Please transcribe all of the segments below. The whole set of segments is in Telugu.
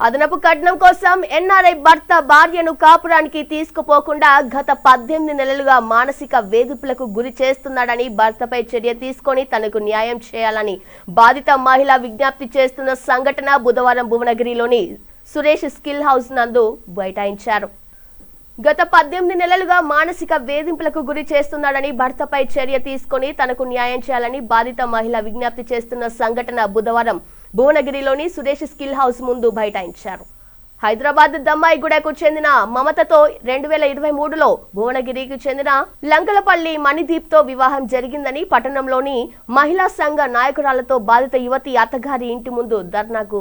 అదనపు కట్నం కోసం ఎన్ఆర్ఐ భర్త భార్యను కాపురానికి తీసుకుపోకుండా గత పద్దెనిమిది నెలలుగా మానసిక వేధింపులకు గురి చేస్తున్నాడని భర్తపై చర్య తీసుకొని తనకు న్యాయం చేయాలని బాధిత మహిళ విజ్ఞప్తి చేస్తున్న సంఘటన బుధవారం భువనగిరిలోని సురేష్ స్కిల్ హౌస్ నందు బైఠాయించారు. గత పద్దెనిమిది నెలలుగా మానసిక వేధింపులకు గురి చేస్తున్నాడని భర్తపై చర్య తీసుకొని తనకు న్యాయం చేయాలని బాధిత మహిళ విజ్ఞప్తి చేస్తున్న సంఘటన బుధవారం భువనగిరిలోని సురేష్ స్కిల్ హౌస్ ముందు బైఠాయించారు. హైదరాబాద్ దమ్మాయిగూడకు చెందిన మమతతో రెండు వేల ఇరవై మూడులో భువనగిరికి చెందిన లంకలపల్లి మణిదీప్తో వివాహం జరిగిందని పట్టణంలోని మహిళా సంఘ నాయకురాలతో బాధిత యువతి అత్తగారి ఇంటి ముందు ధర్నాకు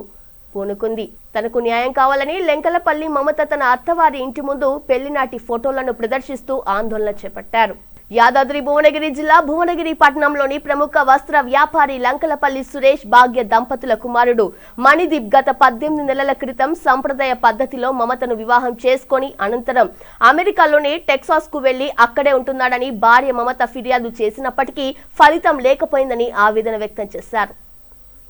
పూనుకుంది. తనకు న్యాయం కావాలని లెంకలపల్లి మమత తన అత్తవారి ఇంటి ముందు పెళ్ళినాటి ఫోటోలను ప్రదర్శిస్తూ ఆందోళన చేపట్టారు. యాదాద్రి భువనగిరి జిల్లా భువనగిరి పట్టణంలోని ప్రముఖ వస్త్ర వ్యాపారి లంకలపల్లి సురేష్ భాగ్య దంపతుల కుమారుడు మణిదీప్ గత పద్దెనిమిది నెలల క్రితం సంప్రదాయ పద్ధతిలో మమతను వివాహం చేసుకొని అనంతరం అమెరికాలోని టెక్సాస్కు వెళ్ళి అక్కడే ఉంటున్నాడని భార్య మమత ఫిర్యాదు చేసినప్పటికీ ఫలితం లేకపోయిందని ఆవేదన వ్యక్తం చేశారు.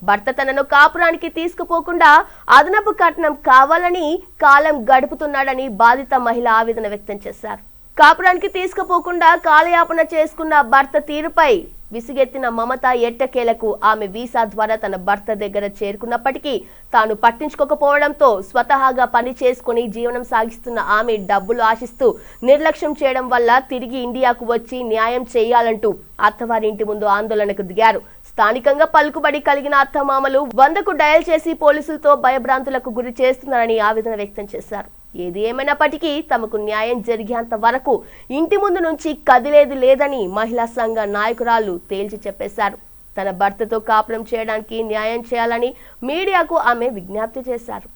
భర్త తనను కాపురానికి తీసుకుపోకుండా అదనపు కట్నం కావాలని కాలం గడుపుతున్నాడని బాధిత మహిళ ఆవేదన వ్యక్తం చేశారు. కాపురానికి తీసుకుపోకుండా కాలయాపన చేసుకున్న భర్త తీరుపై విసిగెత్తిన మమత ఎట్టకేలకు ఆమె వీసా ద్వారా తన భర్త దగ్గర చేరుకున్నప్పటికీ తాను పట్టించుకోకపోవడంతో స్వతహాగా పని చేసుకుని జీవనం సాగిస్తున్న ఆమె డబ్బులు ఆశిస్తూ నిర్లక్ష్యం చేయడం వల్ల తిరిగి ఇండియాకు వచ్చి న్యాయం చేయాలంటూ అత్తవారింటి ముందు ఆందోళనకు దిగారు. స్థానికంగా పలుకుబడి కలిగిన అత్తమామలు వందకు డయల్ చేసి పోలీసులతో భయభ్రాంతులకు గురి చేస్తున్నారని ఆవేదన వ్యక్తం చేశారు. ఏది ఏమైనప్పటికీ తమకు న్యాయం జరిగేంత వరకు ఇంటి ముందు నుంచి కదిలేది లేదని మహిళా సంఘ నాయకురాలు తేల్చి చెప్పేశారు. తన భర్తతో కాపురం చేయడానికి న్యాయం చేయాలని మీడియాకు ఆమె విజ్ఞప్తి చేశారు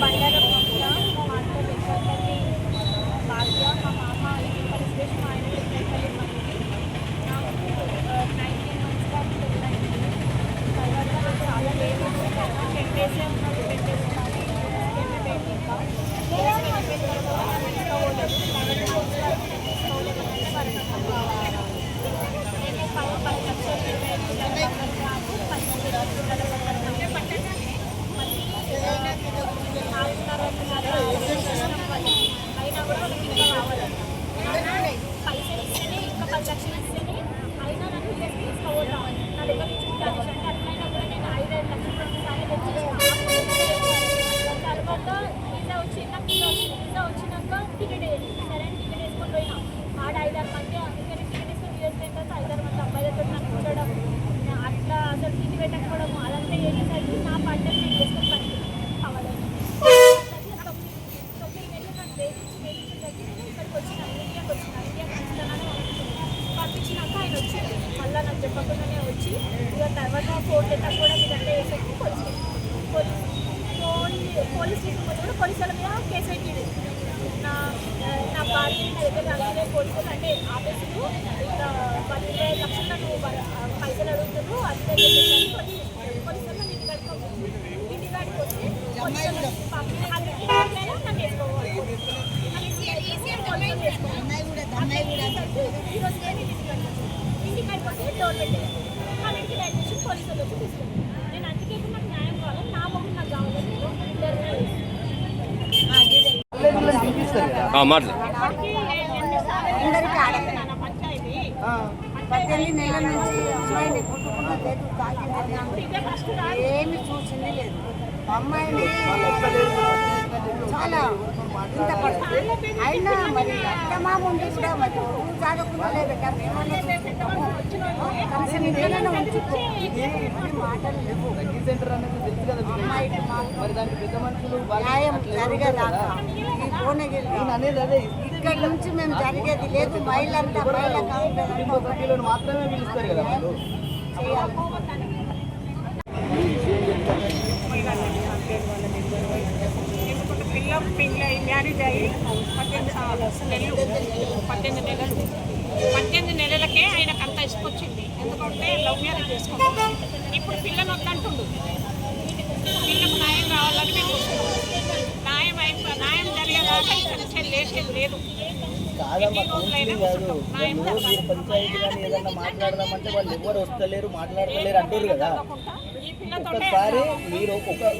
బండారం మమత మా అత్త లెక్కపల్లి భాగ్య మా మామ పరిశ్రమ మా ఆయన లెక్కపల్లి మనకి నాకు నైన్టీన్ మంత్స్ దాకా పెళ్ళైంది తర్వాత నాకు చాలా లేట్ వచ్చింది టెన్ డేసే ఉన్నది టెన్ డేస్ ఉన్నది బేబీ ఇంకా డేస్ అయిపోయిన తర్వాత తీసుకోలేదు లెవెన్ మంత్స్ వరకు నేను తీసుకోలేదు అంటే వరకు నేను పది పది లక్షలు ఇరవై ఐదు లక్షలు కాదు పద్దెనిమిది లక్షలు అంటే పట్టండి అయినా కూడా వాళ్ళకి ఇంకా కావాలంట పైసలు ఇస్తేనే ఇంకా పది లక్షలు ఇస్తేనే అయినా నన్ను యూఎస్ తీసుకోవద్దా నా దగ్గర నుంచి క్యాష్ అంటే అట్లయినా కూడా నేను ఐదు ఐదు లక్షలు ఒకసారి తెచ్చేసాను తర్వాత వీసా వచ్చి నాకు వీసా వచ్చినాక టికెట్ సరే అని టికెట్ వేసుకొని పోయినా ఆడ ఐదారు మంది అందుకని టికెట్ వేసుకొని యూఎస్ తర్వాత ఐదారు మంది అబ్బాయిలతో నాకు కూర్చోడం అట్లా అసలు తిండి పెట్టకపోవడం అదంతా చేసేసరికి నా పంట నేను వేసుకొని పనికి కావాలని తొమ్మిది నెలలు నన్ను వేధించి వేధించేసరికి నేను ఇక్కడికి వచ్చిన ఇండియాకి వచ్చిన ఇండియాకి వస్తానని పంపించినాక ఆయన మళ్ళీ నాకు చెప్పకుండానే వచ్చి ఇక తర్వాత ఫోన్ లెటర్ కూడా మీరు అంటే పోలీస్ స్టేషన్ పోతే కూడా పోలీసుల మీద కేసు పెట్టింది నా నా భార్య నా దగ్గర రాగానే పోలీసులు అంటే ఆఫీసులు ఇట్లా వాళ్ళు ఇరవై లక్షలు నన్ను పైసలు అడుగుతున్నారు. అది పోలీసులు నన్ను ఇంటికాడికి పంపించింది ఇంటికాడికి వస్తే పోలీసులు నన్ను వేసుకోవాలి. ఈరోజు నేను ఇంటికాడికి ఇంటికాడికి వస్తే డోర్ పెట్టేది హండ్రెడ్ కిలోమీటర్స్ పోలీసులు వచ్చి తీసుకుంటాను నేను అందుకే ఇప్పుడు నాకు న్యాయం కావాలి నా మొగ్గు నాకు కావాలి ఆ, మాట్లా పద్దెనిమిది నెలల నుంచి అమ్మాయిని కుట్టుకుంటూ లేదు తాకింది ఏమి చూసింది లేదు. అమ్మాయిని చాలా ఇంత పడుతుంది అయినా మరి అత్తమామ ఉండి కూడా మరి నువ్వు చదువుకున్నలే బిడ్డ. మేమన్నా చూసుకుంటాము. కనీసం ఇదేనైనా ఉంచుకో. ఇన్ని మాటలు లేవు. న్యాయం జరిగేదాకా ఈ భువనగిరి ఇక్కడ నుంచి మేము జరిగేది లేదు. మహిళంతా మహిళ కౌంటర్ మాత్రమే పిలుస్తారు కదా వాళ్ళు పిల్ల పెళ్ళి అయ్యి మ్యారేజ్ అయ్యి పద్దెనిమిది నెలలు పద్దెనిమిది నెలలు పద్దెనిమిది నెలలకే ఆయనకు అంత ఇసుకొచ్చింది ఎందుకంటే లవ్ మ్యారేజ్ చేసుకుంటాం ఇప్పుడు పిల్లని వద్దంటుండు. పిల్లకు న్యాయం కావాలని మేము న్యాయం అయిపో న్యాయం జరిగేదాకా ఇక్కడ లేచేది లేదు. పంచాయతీ కానీ ఏదన్నా మాట్లాడదామంటే వాళ్ళు ఎవరు వస్తలేరు మాట్లాడతలేరు అంటారు కదా. ఒక్కసారి మీరు ఒక